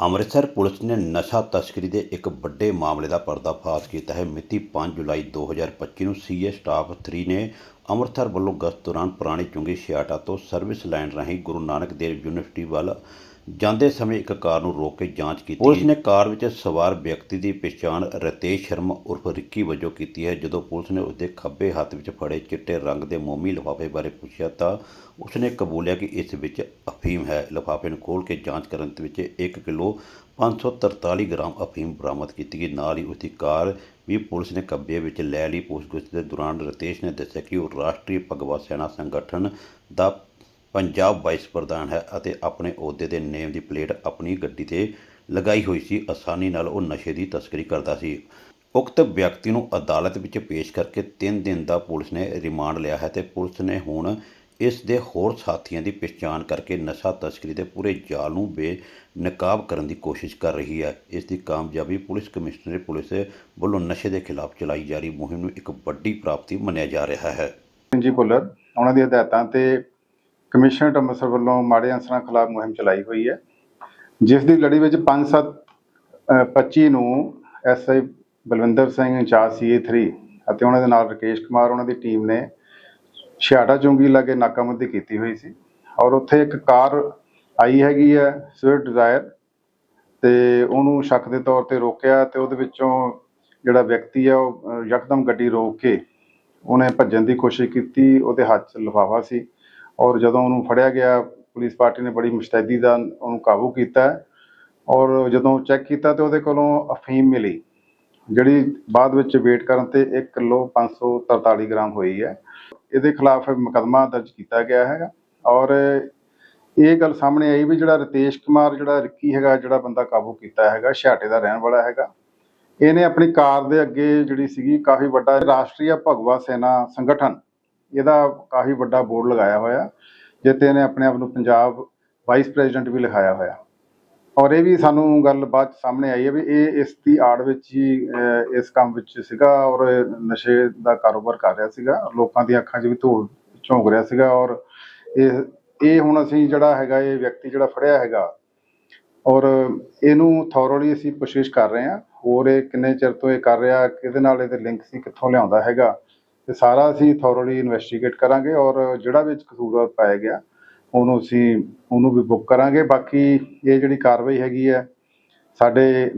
Amritsar police ਨੇ ਨਸ਼ਾ ਤਸਕਰੀ ਦੇ ਇੱਕ ਵੱਡੇ ਮਾਮਲੇ ਦਾ ਪਰਦਾਫਾਸ਼ ਕੀਤਾ ਹੈ। ਮਿਤੀ 5 ਜੁਲਾਈ 2025 ਨੂੰ ਸੀਏ ਸਟਾਫ 3 ਨੇ ਅੰਮ੍ਰਿਤਸਰ ਵੱਲੋਂ ਗਸ਼ਤ ਦੌਰਾਨ ਪੁਰਾਣੀ ਚੁੰਗੀ ਛਿਆਟਾ ਤੋਂ ਸਰਵਿਸ ਲਾਈਨ ਰਾਹੀਂ ਗੁਰੂ ਨਾਨਕ ਦੇਵ ਯੂਨੀਵਰਸਿਟੀ ਵੱਲ ਜਾਂਦੇ ਸਮੇਂ ਇੱਕ ਕਾਰ ਨੂੰ ਰੋਕ ਕੇ ਜਾਂਚ ਕੀਤੀ। ਪੁਲਿਸ ਨੇ ਕਾਰ ਵਿੱਚ ਸਵਾਰ ਵਿਅਕਤੀ ਦੀ ਪਛਾਣ ਰਤੇਸ਼ ਸ਼ਰਮਾ ਉਰਫ ਰਿੱਕੀ ਵਜੋਂ ਕੀਤੀ ਹੈ। ਜਦੋਂ ਪੁਲਿਸ ਨੇ ਉਸਦੇ ਖੱਬੇ ਹੱਥ ਵਿੱਚ ਫੜੇ ਚਿੱਟੇ ਰੰਗ ਦੇ ਮੋਮੀ ਲਿਫਾਫੇ ਬਾਰੇ ਪੁੱਛਿਆ ਤਾਂ ਉਸਨੇ ਕਬੂਲਿਆ ਕਿ ਇਸ ਵਿੱਚ ਅਫੀਮ ਹੈ। ਲਿਫਾਫੇ ਨੂੰ ਖੋਲ੍ਹ ਕੇ ਜਾਂਚ ਕਰਨ ਵਿੱਚ 1 ਕਿਲੋ 543 ਗ੍ਰਾਮ ਅਫੀਮ ਬਰਾਮਦ ਕੀਤੀ ਗਈ। ਨਾਲ ਹੀ ਉਸਦੀ ਕਾਰ ਵੀ ਪੁਲਿਸ ਨੇ ਕਬਜ਼ੇ ਵਿੱਚ ਲੈ ਲਈ। ਪੁੱਛਗਿੱਛ ਦੇ ਦੌਰਾਨ ਰਤੇਸ਼ ਨੇ ਦੱਸਿਆ ਕਿ ਉਹ ਰਾਸ਼ਟਰੀ ਭਗਵਾ ਸੈਨਾ ਸੰਗਠਨ ਦਾ ਪੰਜਾਬ ਵਾਈਸ ਪ੍ਰਧਾਨ ਹੈ ਅਤੇ ਆਪਣੇ ਅਹੁਦੇ ਦੇ ਨੇਮ ਦੀ ਪਲੇਟ ਆਪਣੀ ਗੱਡੀ ਤੇ ਲਗਾਈ ਹੋਈ ਸੀ। ਆਸਾਨੀ ਨਾਲ ਉਹ ਨਸ਼ੇ ਦੀ ਤਸਕਰੀ ਕਰਦਾ ਸੀ। ਉਕਤ ਵਿਅਕਤੀ ਨੂੰ ਅਦਾਲਤ ਵਿੱਚ ਪੇਸ਼ ਕਰਕੇ 3 ਦਿਨ ਦਾ ਪੁਲਿਸ ਨੇ ਰਿਮਾਂਡ ਲਿਆ ਹੈ ਤੇ ਪੁਲਿਸ ਨੇ ਹੁਣ ਇਸ ਦੇ ਹੋਰ ਸਾਥੀਆਂ ਦੀ ਪਛਾਣ ਕਰਕੇ ਨਸ਼ਾ ਤਸਕਰੀ ਦੇ ਪੂਰੇ ਜਾਲ ਨੂੰ ਬੇਨਕਾਬ ਕਰਨ ਦੀ ਕੋਸ਼ਿਸ਼ ਕਰ ਰਹੀ ਹੈ। ਇਸ ਦੀ ਕਾਮਯਾਬੀ ਪੁਲਿਸ ਕਮਿਸ਼ਨਰ ਪੁਲਿਸ ਵੱਲੋਂ ਨਸ਼ੇ ਦੇ ਖਿਲਾਫ ਚਲਾਈ ਜਾ ਰਹੀ ਮੁਹਿੰਮ ਨੂੰ ਇੱਕ ਵੱਡੀ ਪ੍ਰਾਪਤੀ ਮੰਨਿਆ ਜਾ ਰਿਹਾ ਹੈ। ਜੀ ਭੁੱਲਰ ਉਹਨਾਂ ਦੀ ਹਦਾਇਤਾਂ ਤੇ ਕਮਿਸ਼ਨਰ ਅੰਮ੍ਰਿਤਸਰ ਵੱਲੋਂ ਮਾੜੇ ਅਨਸਰਾਂ ਖਿਲਾਫ ਮੁਹਿੰਮ ਚਲਾਈ ਹੋਈ ਹੈ, ਜਿਸ ਦੀ ਲੜੀ ਵਿੱਚ 5-7 25 ਨੂੰ SI Balwinder Singh incharge CA 3 ਅਤੇ ਉਹਨਾਂ ਦੇ ਨਾਲ ਰਕੇਸ਼ ਕੁਮਾਰ, ਉਹਨਾਂ ਦੀ ਟੀਮ ਨੇ ਛਿਆਟਾ ਚੁੰਗੀ ਲਾਗੇ ਨਾਕਾਬੰਦੀ ਕੀਤੀ ਹੋਈ ਸੀ ਔਰ ਉੱਥੇ ਇੱਕ ਕਾਰ ਆਈ ਹੈਗੀ ਹੈ ਸਵਿਫਟ ਡਿਜ਼ਾਇਰ ਤੇ ਉਹਨੂੰ ਸ਼ੱਕ ਦੇ ਤੌਰ ਤੇ ਰੋਕਿਆ ਤੇ ਉਹਦੇ ਵਿੱਚੋਂ ਜਿਹੜਾ ਵਿਅਕਤੀ ਆ ਉਹ ਯਕਦਮ ਗੱਡੀ ਰੋਕ ਕੇ ਉਹਨੇ ਭੱਜਣ ਦੀ ਕੋਸ਼ਿਸ਼ ਕੀਤੀ, ਉਹਦੇ ਹੱਥ 'ਚ ਲਿਫਾਫਾ ਸੀ ਔਰ ਜਦੋਂ ਉਹਨੂੰ ਫੜਿਆ ਗਿਆ, ਪੁਲਿਸ ਪਾਰਟੀ ਨੇ ਬੜੀ ਮੁਸ਼ਤੈਦੀ ਦਾ ਉਹਨੂੰ ਕਾਬੂ ਕੀਤਾ ਔਰ ਜਦੋਂ ਚੈੱਕ ਕੀਤਾ ਤੇ ਉਹਦੇ ਕੋਲੋਂ ਅਫੀਮ ਮਿਲੀ। ਜਿਹੜੀ ਬਾਅਦ ਵਿੱਚ ਵੇਟ ਕਰਨ ਤੇ 1 ਕਿਲੋ 543 ਗ੍ਰਾਮ ਹੋਈ ਹੈ। ਇਹਦੇ ਖਿਲਾਫ ਮੁਕੱਦਮਾ ਦਰਜ ਕੀਤਾ ਗਿਆ ਹੈਗਾ। ਔਰ ਇਹ ਗੱਲ ਸਾਹਮਣੇ ਆਈ ਵੀ ਜਿਹੜਾ ਰਤੇਸ਼ ਕੁਮਾਰ, ਜਿਹੜਾ ਰਿੱਕੀ ਹੈਗਾ, ਜਿਹੜਾ ਬੰਦਾ ਕਾਬੂ ਕੀਤਾ ਹੈਗਾ, ਛਾਟੇ ਦਾ ਰਹਿਣ ਵਾਲਾ ਹੈਗਾ। ਇਹਨੇ ਆਪਣੀ ਕਾਰ ਦੇ ਅੱਗੇ ਜਿਹੜੀ ਸੀਗੀ ਕਾਫੀ ਵੱਡਾ ਰਾਸ਼ਟਰੀ ਭਗਵਾ ਸੈਨਾ ਸੰਗਠਨ, ਇਹਦਾ ਕਾਫੀ ਵੱਡਾ ਬੋਰਡ ਲਗਾਇਆ ਹੋਇਆ। ਜਿੱਤੇ ਇਹਨੇ ਆਪਣੇ ਆਪ ਨੂੰ ਪੰਜਾਬ ਵਾਈਸ ਪ੍ਰੈਜ਼ੀਡੈਂਟ ਵੀ ਲਿਖਾਇਆ ਹੋਇਆ। ਔਰ ਇਹ ਵੀ ਸਾਨੂੰ ਗੱਲ ਬਾਅਦ 'ਚ ਸਾਹਮਣੇ ਆਈ ਹੈ ਵੀ ਇਹ ਇਸ ਦੀ ਆੜ ਵਿੱਚ ਹੀ ਇਸ ਕੰਮ ਵਿੱਚ ਸੀਗਾ ਔਰ ਨਸ਼ੇ ਦਾ ਕਾਰੋਬਾਰ ਕਰ ਰਿਹਾ ਸੀਗਾ, ਲੋਕਾਂ ਦੀਆਂ ਅੱਖਾਂ 'ਚ ਵੀ ਧੂੜ ਝੋਂਕ ਰਿਹਾ ਸੀਗਾ ਔਰ ਇਹ ਇਹ ਹੁਣ ਅਸੀਂ ਜਿਹੜਾ ਹੈਗਾ, ਇਹ ਵਿਅਕਤੀ ਜਿਹੜਾ ਫੜਿਆ ਹੈਗਾ ਔਰ ਇਹਨੂੰ ਥੋਰਲੀ ਅਸੀਂ ਕੋਸ਼ਿਸ਼ ਕਰ ਰਹੇ ਹਾਂ, ਹੋਰ ਇਹ ਕਿੰਨੇ ਚਿਰ ਤੋਂ ਇਹ ਕਰ ਰਿਹਾ, ਕਿਹਦੇ ਨਾਲ ਇਹਦੇ ਲਿੰਕ ਸੀ, ਕਿੱਥੋਂ ਲਿਆਉਂਦਾ ਹੈਗਾ ਤੇ ਸਾਰਾ ਅਸੀਂ ਥੋਰਲੀ ਇਨਵੈਸਟੀਗੇਟ ਕਰਾਂਗੇ ਔਰ ਜਿਹੜਾ ਵਿੱਚ ਕਸੂਰਵਾਰ ਪਾਇਆ ਗਿਆ। ਉਹਨੂੰ ਅਸੀਂ, ਉਹਨੂੰ ਵੀ ਬੁੱਕ ਕਰਾਂਗੇ। ਬਾਕੀ ਇਹ ਜਿਹੜੀ ਕਾਰਵਾਈ ਹੈਗੀ ਹੈ, ਸਾਡੇ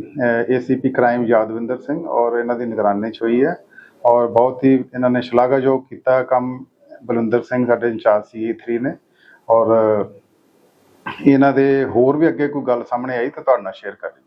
ਏਸੀਪੀ ਕ੍ਰਾਈਮ ਯਾਦਵਿੰਦਰ ਸਿੰਘ ਔਰ ਇਹਨਾਂ ਦੀ ਨਿਗਰਾਨੀ 'ਚ ਹੋਈ ਹੈ ਔਰ ਬਹੁਤ ਹੀ ਇਹਨਾਂ ਨੇ ਸ਼ਲਾਘਾਯੋਗ ਕੀਤਾ ਕੰਮ। ਬਲਵਿੰਦਰ ਸਿੰਘ ਸਾਡੇ ਇੰਚਾਰਜ ਸੀ 3 ਨੇ ਔਰ ਇਹਨਾਂ ਦੇ ਹੋਰ ਵੀ ਅੱਗੇ ਕੋਈ ਗੱਲ ਸਾਹਮਣੇ ਆਈ ਤਾਂ ਤੁਹਾਡੇ ਨਾਲ ਸ਼ੇਅਰ ਕਰ ਲਈ